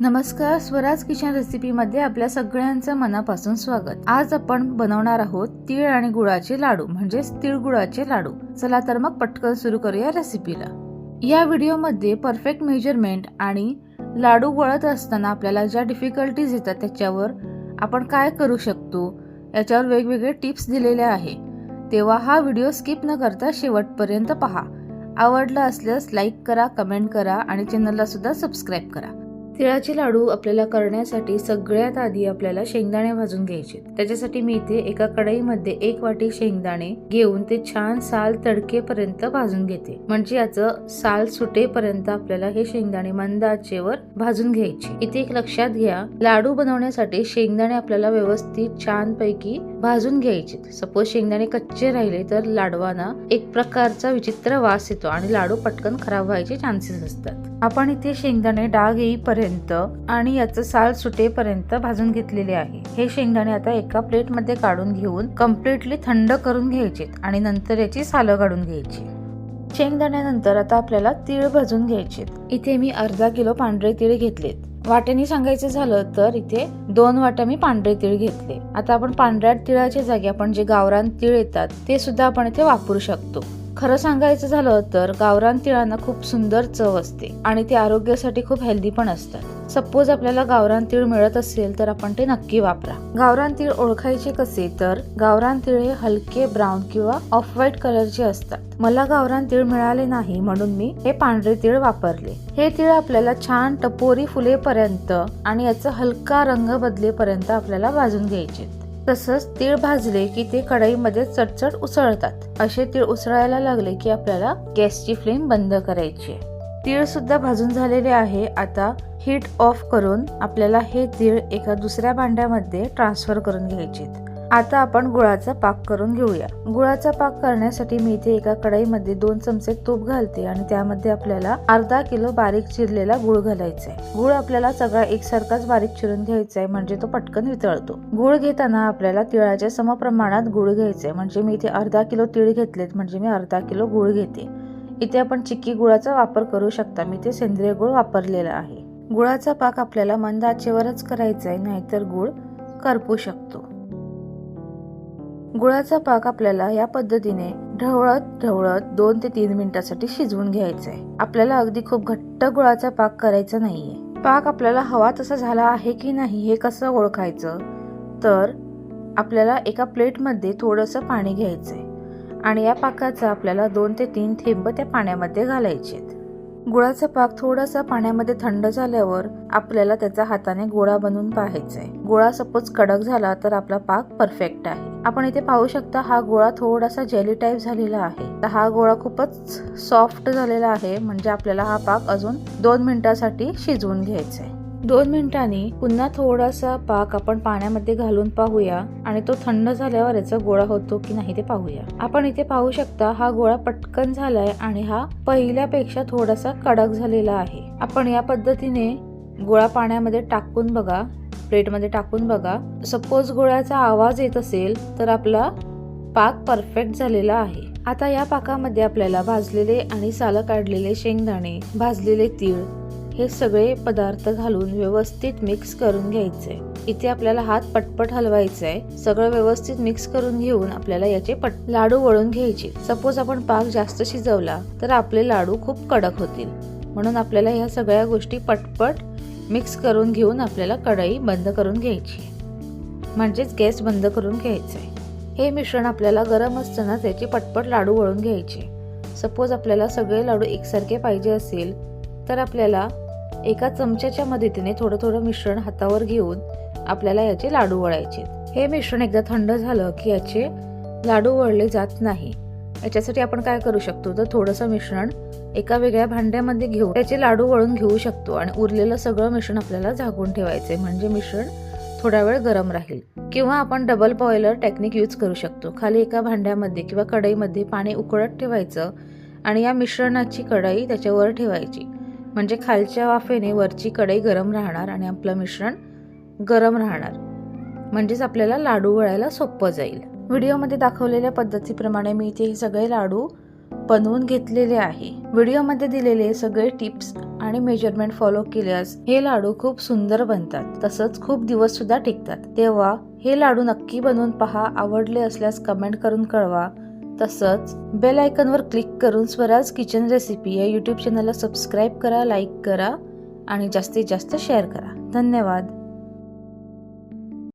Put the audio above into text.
नमस्कार स्वराज किचन रेसिपीमध्ये आपल्या सगळ्यांचं मनापासून स्वागत. आज आपण बनवणार आहोत तीळ आणि गुळाचे लाडू म्हणजेच तिळगुळाचे लाडू. चला तर मग पटकन सुरू करूया रेसिपीला या व्हिडिओमध्ये परफेक्ट मेजरमेंट आणि लाडू वळत असताना आपल्याला ज्या डिफिकल्टीज येतात त्याच्यावर आपण काय करू शकतो याच्यावर वेगवेगळे टिप्स दिलेले आहे. तेव्हा हा व्हिडिओ स्किप न करता शेवटपर्यंत पहा. आवडला असल्यास लाईक करा कमेंट करा आणि चॅनलला सुद्धा सबस्क्राईब करा. तिळाचे लाडू आपल्याला करण्यासाठी सगळ्यात आधी आपल्याला शेंगदाणे भाजून घ्यायचे. त्याच्यासाठी मी इथे एका कढईमध्ये एक वाटी शेंगदाणे घेऊन ते छान साल तडकेपर्यंत भाजून घेते. म्हणजे याचं साल सुटेपर्यंत आपल्याला हे शेंगदाणे मंद आचेवर भाजून घ्यायचे. इथे एक लक्षात घ्या लाडू बनवण्यासाठी शेंगदाणे आपल्याला व्यवस्थित छान पैकी भाजून घ्यायचे. सपोज शेंगदाणे कच्चे राहिले तर लाडवाना एक प्रकारचा विचित्र वास येतो आणि लाडू पटकन खराब व्हायचे चान्सेस असतात. आपण इथे शेंगदाणे डाग येईपर्यंत आणि याचं साल सुटेपर्यंत भाजून घेतलेले आहे. हे शेंगदाणे आता एका प्लेटमध्ये काढून घेऊन कम्प्लिटली थंड करून घ्यायचे आणि नंतर याची सालं काढून घ्यायची. शेंगदाण्यानंतर आता आपल्याला तीळ भाजून घ्यायचे. इथे मी अर्धा किलो पांढरे तीळ घेतलेत. वाट्याने सांगायचं झालं तर इथे दोन वाट्या मी पांढरे तीळ घेतले. आता आपण पांढऱ्या तिळाच्या जागी आपण जे गावरान तीळ येतात ते सुद्धा आपण इथे वापरू शकतो. खरं सांगायचं झालं तर गावरान तिळांना खूप सुंदर चव असते आणि ते आरोग्यासाठी खूप हेल्दी पण असतात. सपोज आपल्याला गावरान तीळ मिळत असेल तर आपण ते नक्की वापरा. गावरान तीळ ओळखायचे कसे तर गावरान तीळ हे हलके ब्राऊन किंवा ऑफ व्हाईट कलरचे असतात. मला गावरान तीळ मिळाले नाही म्हणून मी हे पांढरे तीळ वापरले. हे तीळ आपल्याला छान टपोरी फुलेपर्यंत आणि याचा हलका रंग बदलेपर्यंत आपल्याला भाजून घ्यायचे तसंच तीळ भाजले की ते कढईमध्ये चटचट उसळतात. असे तीळ उसळायला लागले की आपल्याला गॅसची फ्लेम बंद करायची तीळ सुद्धा भाजून झालेले आहे. आता हीट ऑफ करून आपल्याला हे तीळ एका दुसऱ्या भांड्यामध्ये ट्रान्सफर करून घ्यायचे आता आपण गुळाचा पाक करून घेऊया. गुळाचा पाक करण्यासाठी मी इथे एका कढईमध्ये दोन चमचे तूप घालते आणि त्यामध्ये आपल्याला अर्धा किलो बारीक चिरलेला गुळ घालायचा आहे गुळ आपल्याला सगळा एकसारखाच बारीक चिरून घ्यायचा आहे म्हणजे तो पटकन वितळतो. गुळ घेताना आपल्याला तिळाच्या समप्रमाणात गुळ घ्यायचा आहे म्हणजे मी इथे अर्धा किलो तीळ घेतलेत म्हणजे मी अर्धा किलो गुळ घेते. इथे आपण चिक्की गुळाचा वापर करू शकता मी ते सेंद्रिय गुळ वापरलेला आहे. गुळाचा पाक आपल्याला मंद आचेवरच करायचा आहे नाहीतर गुळ करपू शकतो. गुळाचा पाक आपल्याला या पद्धतीने ढवळत ढवळत दोन ते तीन मिनिटासाठी शिजवून घ्यायचा आहे आपल्याला अगदी खूप घट्ट गुळाचा पाक करायचा नाहीये. पाक आपल्याला हवा तसा झाला आहे की नाही हे कसं ओळखायचं? तर आपल्याला एका प्लेटमध्ये थोडंसं पाणी घ्यायचंय आणि या पाकाचा आपल्याला दोन ते तीन थेंब त्या पाण्यामध्ये घालायचे गुळाचा पाक थोडासा पाण्यामध्ये थंड झाल्यावर आपल्याला त्याचा हाताने गोळा बनवून पाहायचा आहे गोळा सपोज कडक झाला तर आपला पाक परफेक्ट आहे. आपण इथे पाहू शकता हा गोळा थोडासा जेली टाईप झालेला आहे. तर हा गोळा खूपच सॉफ्ट झालेला आहे म्हणजे आपल्याला हा पाक अजून दोन मिनिटासाठी शिजवून घ्यायचा आहे दोन मिनिटांनी पुन्हा थोडासा पाक आपण पाण्यामध्ये घालून पाहूया आणि तो थंड झाल्यावर याचा गोळा होतो की नाही ते पाहूया. आपण इथे पाहू शकता हा गोळा पटकन झालाय आणि हा पहिल्यापेक्षा थोडासा कडक झालेला आहे. आपण या पद्धतीने गोळा पाण्यामध्ये टाकून बघा प्लेटमध्ये टाकून बघा. सपोज गोळ्याचा आवाज येत असेल तर आपला पाक परफेक्ट झालेला आहे. आता या पाकामध्ये आपल्याला भाजलेले आणि सालं काढलेले शेंगदाणे भाजलेले तीळ हे सगळे पदार्थ घालून व्यवस्थित मिक्स करून घ्यायचे. इथे आपल्याला हात पटपट हलवायचा आहे सगळं व्यवस्थित मिक्स करून घेऊन आपल्याला याचे पट लाडू वळून घ्यायचे. सपोज आपण पाक जास्त शिजवला तर आपले लाडू खूप कडक होतील. म्हणून आपल्याला ह्या सगळ्या गोष्टी पटपट मिक्स करून घेऊन आपल्याला कढई बंद करून घ्यायची. म्हणजेच गॅस बंद करून घ्यायचं आहे हे मिश्रण आपल्याला गरम असताना त्याचे पटपट लाडू वळून घ्यायचे. सपोज आपल्याला सगळे लाडू एकसारखे पाहिजे असेल तर आपल्याला एका चमच्याच्या मदतीने थोडं थोडं मिश्रण हातावर घेऊन आपल्याला याचे लाडू वळायचे. हे मिश्रण एकदा थंड झालं की याचे लाडू वळले जात नाही. याच्यासाठी आपण काय करू शकतो? तर थोडंसं मिश्रण एका वेगळ्या भांड्यामध्ये घेऊन त्याचे लाडू वळून घेऊ शकतो आणि उरलेलं सगळं मिश्रण आपल्याला झाकून ठेवायचे. म्हणजे मिश्रण थोडा वेळ गरम राहील. किंवा आपण डबल बॉयलर टेक्निक यूज करू शकतो. खाली एका भांड्यामध्ये किंवा कढईमध्ये पाणी उकळत ठेवायचं आणि या मिश्रणाची कढई त्याच्यावर ठेवायची. म्हणजे खालच्या वाफेने वरची कढई गरम राहणार आणि आपलं मिश्रण गरम राहणार. म्हणजेच आपल्याला लाडू वळायला सोपं जाईल. व्हिडिओमध्ये दाखवलेल्या पद्धतीप्रमाणे मी इथे हे सगळे लाडू बनवून घेतलेले आहे. व्हिडिओमध्ये दिलेले सगळे टिप्स आणि मेजरमेंट फॉलो केल्यास हे लाडू खूप सुंदर बनतात. तसंच खूप दिवस सुद्धा टिकतात. तेव्हा हे लाडू नक्की बनवून पहा. आवडले असल्यास कमेंट करून कळवा. तसंच बेल आयकनवर क्लिक करून स्वराज किचन रेसिपी या यूट्यूब चॅनलला सबस्क्राईब करा लाईक करा आणि जास्तीत जास्त शेअर करा. धन्यवाद.